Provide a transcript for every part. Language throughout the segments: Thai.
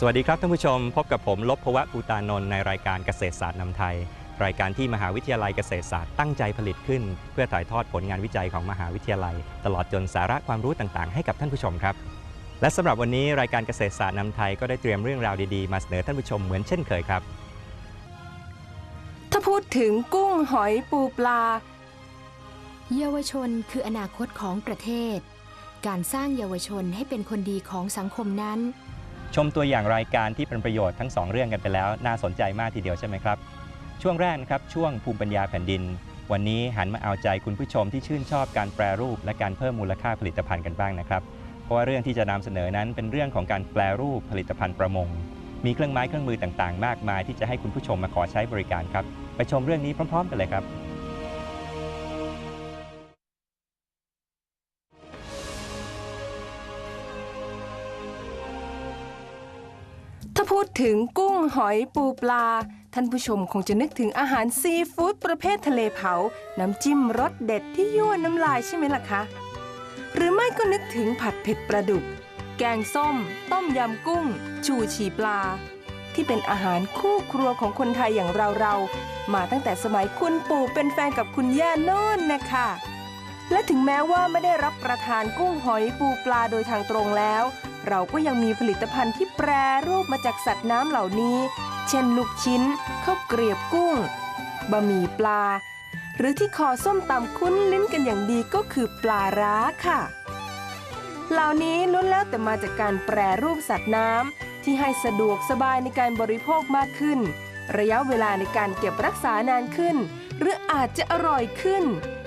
สวัสดีครับท่านผู้ชม พบกับผมลบพวะปูตานนท์ในรายการเกษตรศาสตร์นำไทย รายการที่มหาวิทยาลัยเกษตรศาสตร์ตั้งใจผลิตขึ้น เพื่อถ่ายทอดผลงานวิจัยของมหาวิทยาลัย ตลอดจนสาระความรู้ต่างๆ ให้กับท่านผู้ชมครับ และสำหรับวันนี้รายการเกษตรศาสตร์นำไทยก็ได้เตรียมเรื่องราวดีๆ มาเสนอท่านผู้ชมเหมือนเช่นเคยครับ ถ้าพูดถึงกุ้งหอยปูปลา เยาวชนคืออนาคตของประเทศ การสร้างเยาวชนให้เป็นคนดีของสังคมนั้น ชมตัวอย่างรายการที่เป็นประโยชน์ทั้งสองเรื่องกันไปแล้ว น่าสนใจมากทีเดียวใช่ไหมครับ ช่วงแรกนะครับช่วงภูมิปัญญาแผ่นดิน วันนี้หันมาเอาใจคุณผู้ชมที่ชื่นชอบการแปรรูป และการเพิ่มมูลค่าผลิตภัณฑ์กันบ้างนะครับ เพราะว่าเรื่องที่จะนำเสนอนั้นเป็นเรื่องของการแปรรูปผลิตภัณฑ์ประมง มีเครื่องไม้เครื่องมือต่างๆ มากมายที่จะให้คุณผู้ชมมาขอใช้บริการครับ ไปชมเรื่องนี้พร้อม ๆ กันเลยครับ พูดถึงกุ้งหอยปูปลา ท่านผู้ชมคงจะนึกถึงอาหารซีฟู้ดประเภททะเลเผา น้ำจิ้มรสเด็ดที่ยั่วน้ำลายใช่ไหมล่ะคะ หรือไม่ก็นึกถึงผัดเผ็ดปลาดุก แกงส้ม ต้มยำกุ้ง ชูชีปลา ที่เป็นอาหารคู่ครัวของคนไทยอย่างเราๆมาตั้งแต่สมัยคุณปู่เป็นแฟนกับคุณย่าโน่นนะคะ และถึงแม้ว่าไม่ได้รับประทานกุ้งหอยปูปลาโดยทางตรงแล้ว เราก็ยังมีผลิตภัณฑ์ที่แปรรูปมาจากสัตว์น้ำเหล่านี้ เช่นลูกชิ้นข้าวเกรียบกุ้งบะหมี่ปลา หรือที่คอส้มตำคุ้นลิ้นกันอย่างดีก็คือปลาร้าค่ะ เหล่านี้ล้วนแล้วแต่มาจากการแปรรูปสัตว์น้ำที่ให้สะดวกสบายในการบริโภคมากขึ้น ระยะเวลาในการเก็บรักษานานขึ้น หรืออาจจะอร่อยขึ้น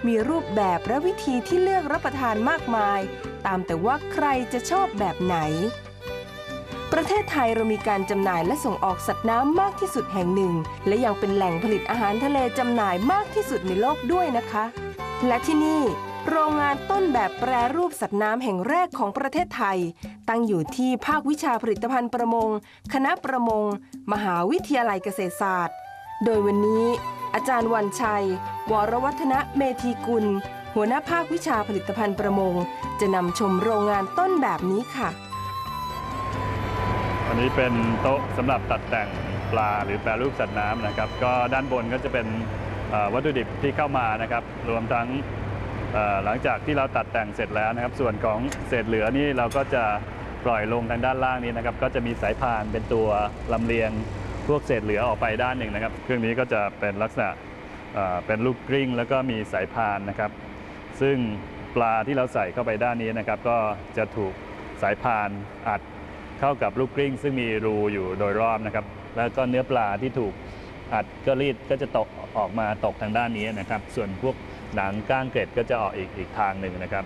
มีรูปแบบและวิธีที่เลือกรับประทานมากมาย ตามแต่ว่าใครจะชอบแบบไหน ประเทศไทยเรามีการจำหน่ายและส่งออกสัตว์น้ำมากที่สุดแห่งหนึ่ง และยังเป็นแหล่งผลิตอาหารทะเลจำหน่ายมากที่สุดในโลกด้วยนะคะ และที่นี่โรงงานต้นแบบแปรรูปสัตว์น้ำแห่งแรกของประเทศไทย ตั้งอยู่ที่ภาควิชาผลิตภัณฑ์ประมง คณะประมง มหาวิทยาลัยเกษตรศาสตร์ โดยวันนี้ อาจารย์วันชัย วรวัฒนะเมธีกุล หัวหน้าภาควิชาผลิตภัณฑ์ประมง จะนำชมโรงงานต้นแบบนี้ค่ะ อันนี้เป็นโต๊ะสำหรับตัดแต่งปลาหรือแปรรูปสัตว์น้ำนะครับ ก็ด้านบนก็จะเป็นวัตถุดิบที่เข้ามานะครับ รวมทั้งหลังจากที่เราตัดแต่งเสร็จแล้วนะครับ ส่วนของเศษเหลือนี่เราก็จะปล่อยลงทางด้านล่างนี้นะครับ ก็จะมีสายพานเป็นตัวลำเลียง วกเศษเหลือออกไปด้านหนึ่งนะครับ เครื่องนี้ก็จะเป็นลักษณะเป็นลูกกริ้งแล้วก็มีสายพานนะครับ ซึ่งปลาที่เราใส่เข้าไปด้านนี้นะครับ ก็จะถูกสายพานอัดเข้ากับลูกกลิ้ง ซึ่งมีรูอยู่โดยรอบนะครับ แล้วก็เนื้อปลาที่ถูกอัดก็รีดก็จะตกออกมาตกทางด้านนี้นะครับ ส่วนพวกหนังก้างเกล็ดก็จะออกอีกอีกทางหนึ่งนะครับ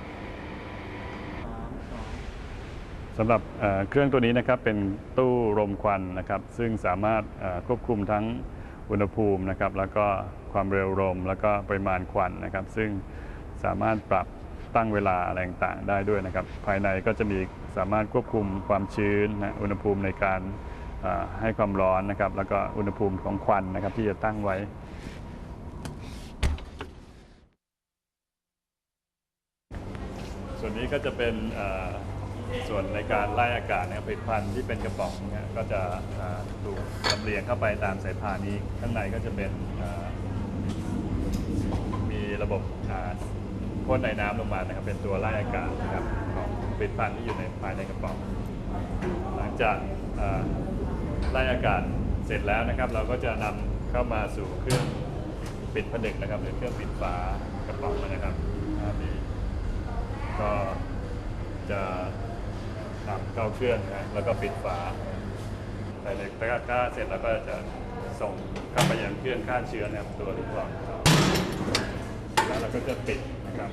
สำหรับเครื่องตัวนี้นะครับเป็นตู้รมควันนะครับ ซึ่งสามารถควบคุมทั้งอุณหภูมินะครับ แล้วก็ความเร็วลมแล้วก็ปริมาณควันนะครับ ซึ่งสามารถปรับตั้งเวลาอะไรต่างๆได้ด้วยนะครับ ภายในก็จะมีสามารถควบคุมความชื้นนะอุณหภูมิในการให้ความร้อนนะครับ แล้วก็อุณหภูมิของควันนะครับที่จะตั้งไว้ส่วนนี้ก็จะเป็น ส่วนในการไล่อากาศนะครับผลิตภัณฑ์ที่เป็นกระป๋องเนี่ยก็จะถูกลำเลียงเข้าไปตามสายพานนี้ข้างในก็จะเป็นมีระบบพ่นไอ้น้ำลงมานะครับเป็นตัวไล่อากาศนะครับของผลิตภัณฑ์ที่อยู่ในภายในกระป๋อง หลังจากไล่อากาศเสร็จแล้วนะครับ เราก็จะนำเข้ามาสู่เครื่องปิดผนึกนะครับหรือเครื่องปิดฝากระป๋องนะครับมีก็จะ นำเข้าเครื่องนะแล้วก็ปิดฝาใส่ในตะกร้าเสร็จแล้วก็จะส่งเข้าไปยังเครื่องฆ่าเชื้อนะครับตัวลูกกรอกครับแล้วเราก็จะปิดนะครับ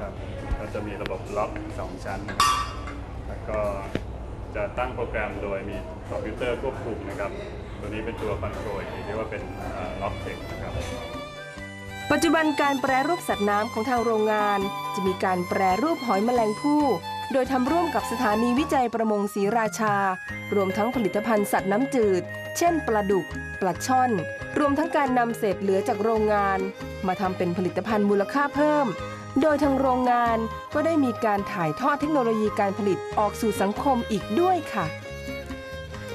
ครับ ก็จะมีระบบล็อกสองชั้น แล้วก็จะตั้งโปรแกรมโดยมีคอมพิวเตอร์ควบคุมนะครับ ตัวนี้เป็นตัวคอนโทรลที่เรียกว่าเป็นล็อกเทคนะครับ ปัจจุบันการแปรรูปสัตว์น้ำของทางโรงงาน จะมีการแปรรูปหอยแมลงภู่โดยทำร่วมกับสถานีวิจัยประมงศรีราชา รวมทั้งผลิตภัณฑ์สัตว์น้ำจืด เช่นปลาดุก ปลาช่อน รวมทั้งการนำเศษเหลือจากโรงงาน มาทำเป็นผลิตภัณฑ์มูลค่าเพิ่ม โดยทางโรงงานก็ได้มีการถ่ายทอดเทคโนโลยีการผลิตออกสู่สังคมอีกด้วยค่ะ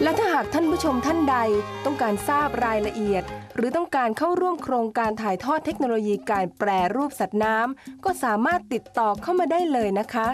และถ้าหากท่านผู้ชมท่านใดต้องการทราบรายละเอียด หรือต้องการเข้าร่วมโครงการถ่ายทอดเทคโนโลยีการแปรรูปสัตว์น้ำก็สามารถติดต่อเข้ามาได้เลยนะคะ